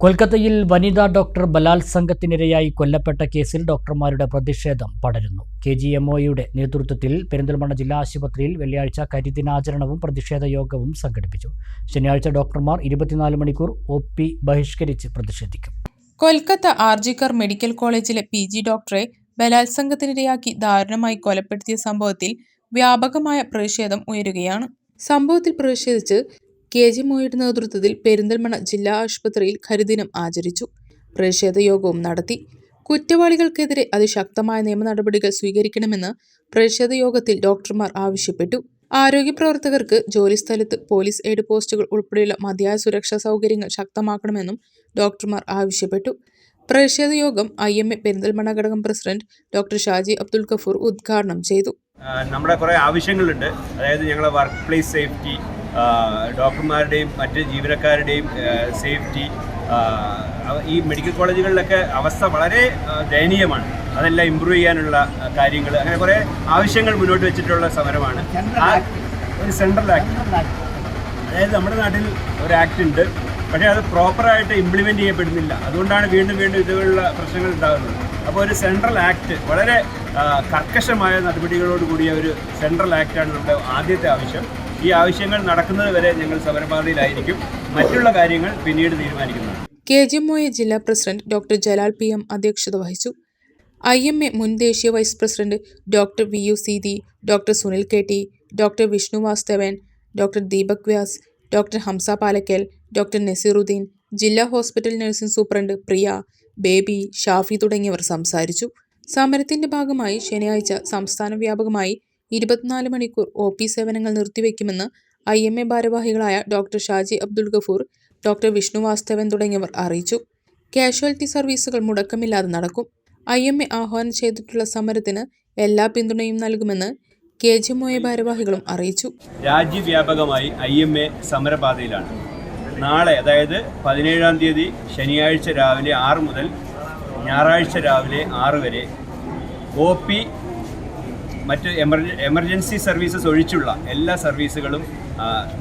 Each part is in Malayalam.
കൊൽക്കത്തയിൽ വനിതാ ഡോക്ടർ ബലാത്സംഗത്തിനിരയായി കൊല്ലപ്പെട്ട കേസിൽ ഡോക്ടർമാരുടെ പ്രതിഷേധം പടരുന്നു. കെ ജി എം ഒയുടെ നേതൃത്വത്തിൽ പെരിന്തൽമണ്ണ ജില്ലാ ആശുപത്രിയിൽ വെള്ളിയാഴ്ച കരിദിനാചരണവും പ്രതിഷേധ യോഗവും സംഘടിപ്പിച്ചു. ശനിയാഴ്ച ഡോക്ടർമാർ ഇരുപത്തിനാല് മണിക്കൂർ ഒ പി ബഹിഷ്കരിച്ച് പ്രതിഷേധിക്കും. കൊൽക്കത്ത ആർജിക്കർ മെഡിക്കൽ കോളേജിലെ പി ജി ഡോക്ടറെ ബലാത്സംഗത്തിനിരയാക്കി ദാരുണമായി കൊലപ്പെടുത്തിയ സംഭവത്തിൽ വ്യാപകമായ പ്രതിഷേധം ഉയരുകയാണ്. സംഭവത്തിൽ പ്രതിഷേധിച്ച് കെ ജി മോയുടെ നേതൃത്വത്തിൽ പെരിന്തൽമണ്ണ ജില്ലാ ആശുപത്രിയിൽ കരിദിനം ആചരിച്ചു. പ്രതിഷേധ യോഗവും നടത്തി. കുറ്റവാളികൾക്കെതിരെ അതിശക്തമായ നിയമ നടപടികൾ സ്വീകരിക്കണമെന്ന് പ്രതിഷേധ യോഗത്തിൽ ഡോക്ടർമാർ ആവശ്യപ്പെട്ടു. ആരോഗ്യ പ്രവർത്തകർക്ക് ജോലിസ്ഥലത്ത് പോലീസ് എയ്ഡ് പോസ്റ്റുകൾ ഉൾപ്പെടെയുള്ള മതിയായ സുരക്ഷാ സൗകര്യങ്ങൾ ശക്തമാക്കണമെന്നും ഡോക്ടർമാർ ആവശ്യപ്പെട്ടു. പ്രതിഷേധ യോഗം ഐ എം എ പെരിന്തൽമണ്ണ ഘടകം പ്രസിഡന്റ് ഡോക്ടർ ഷാജി അബ്ദുൽ കഫൂർ ഉദ്ഘാടനം ചെയ്തു. നമ്മുടെ കുറേ ആവശ്യങ്ങളുണ്ട്. അതായത് ഞങ്ങളുടെ വർക്ക് പ്ലേസ് സേഫ്റ്റി ഡോക്ടർമാരുടെയും മറ്റ് ജീവനക്കാരുടെയും സേഫ്റ്റി ഈ മെഡിക്കൽ കോളേജുകളിലൊക്കെ അവസ്ഥ വളരെ ദയനീയമാണ്. അതെല്ലാം ഇമ്പ്രൂവ് ചെയ്യാനുള്ള കാര്യങ്ങൾ അങ്ങനെ കുറേ ആവശ്യങ്ങൾ മുന്നോട്ട് വെച്ചിട്ടുള്ള സമരമാണ്. ഒരു സെൻട്രൽ ആക്ട് അതായത് നമ്മുടെ നാട്ടിൽ ഒരു ആക്ട് ഉണ്ട്. പക്ഷേ അത് പ്രോപ്പറായിട്ട് ഇംപ്ലിമെന്റ് ചെയ്യപ്പെടുന്നില്ല. അതുകൊണ്ടാണ് വീണ്ടും വീണ്ടും ഇതുപോലുള്ള പ്രശ്നങ്ങൾ ഉണ്ടാകുന്നത്. അപ്പോൾ ഒരു സെൻട്രൽ ആക്ട് വളരെ കർക്കശമായ നടപടികളോട് കൂടിയ ഒരു സെൻട്രൽ ആക്റ്റാണ് നമ്മുടെ ആദ്യത്തെ ആവശ്യം. ഈ ആവശ്യങ്ങൾ നടക്കുന്നത് വരെ ഞങ്ങൾ സമരപാതയിലായിരിക്കും. മറ്റുള്ള കാര്യങ്ങൾ പിന്നീട് തീരുമാനിക്കുന്നതാണ്. കെ ജി എ ജില്ലാ president doctor Jalal P M അധ്യക്ഷത വഹിച്ചു. ഐ എം എ മുൻ ദേശീയ vice president doctor V U Seethi doctor Sunil K T doctor Vishnu Vasthavan doctor Deepak Vyas doctor Hamza Palakkal doctor Nasiruddin ജില്ലാ hospital nursing superintendent Priya Baby Shafi തുടങ്ങിയവർ സംസാരിച്ചു. സമരത്തിന്റെ ഭാഗമായി ശനിയാഴ്ച സംസ്ഥാന വ്യാപകമായി ഇരുപത്തിനാല് മണിക്കൂർ ഒ പി സേവനങ്ങൾ നിർത്തിവെക്കുമെന്ന് ഐ എം എ ഭാരവാഹികളായ ഡോക്ടർ ഷാജി അബ്ദുൾ ഗഫൂർ ഡോക്ടർ വിഷ്ണു വാസ്തവൻ തുടങ്ങിയവർ അറിയിച്ചു. കാഷ്വാലിറ്റി സർവീസുകൾ മുടക്കമില്ലാതെ നടക്കും. ഐ എം എ ആഹ്വാനം ചെയ്തിട്ടുള്ള സമരത്തിന് എല്ലാ പിന്തുണയും നൽകുമെന്ന് കെ ജി എ ഭാരവാഹികളും അറിയിച്ചു. രാജ്യവ്യാപകമായി ഐ എം എ സമരപാതയിലാണ്. നാളെ അതായത് പതിനേഴാം തീയതി ശനിയാഴ്ച രാവിലെ ആറ് മുതൽ ഞായറാഴ്ച രാവിലെ ആറ് വരെ ഒ പി മറ്റ് എമർജ എമർജൻസി സർവീസസ് ഒഴിച്ചുള്ള എല്ലാ സർവീസുകളും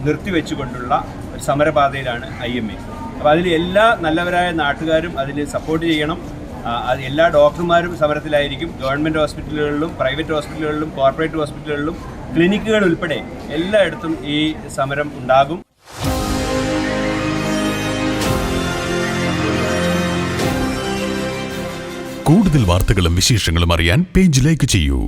നിർത്തിവെച്ചുകൊണ്ടുള്ള ഒരു സമരപാതയിലാണ് ഐ എം എ. അപ്പോൾ അതിൽ എല്ലാ നല്ലവരായ നാട്ടുകാരും അതിൽ സപ്പോർട്ട് ചെയ്യണം. അത് എല്ലാ ഡോക്ടർമാരും സമരത്തിലായിരിക്കും. ഗവൺമെന്റ് ഹോസ്പിറ്റലുകളിലും പ്രൈവറ്റ് ഹോസ്പിറ്റലുകളിലും കോർപ്പറേറ്റ് ഹോസ്പിറ്റലുകളിലും ക്ലിനിക്കുകൾ ഉൾപ്പെടെ എല്ലായിടത്തും ഈ സമരം ഉണ്ടാകും. കൂടുതൽ വാർത്തകളും വിശേഷങ്ങളും അറിയാൻ പേജ് ലൈക്ക് ചെയ്യൂ.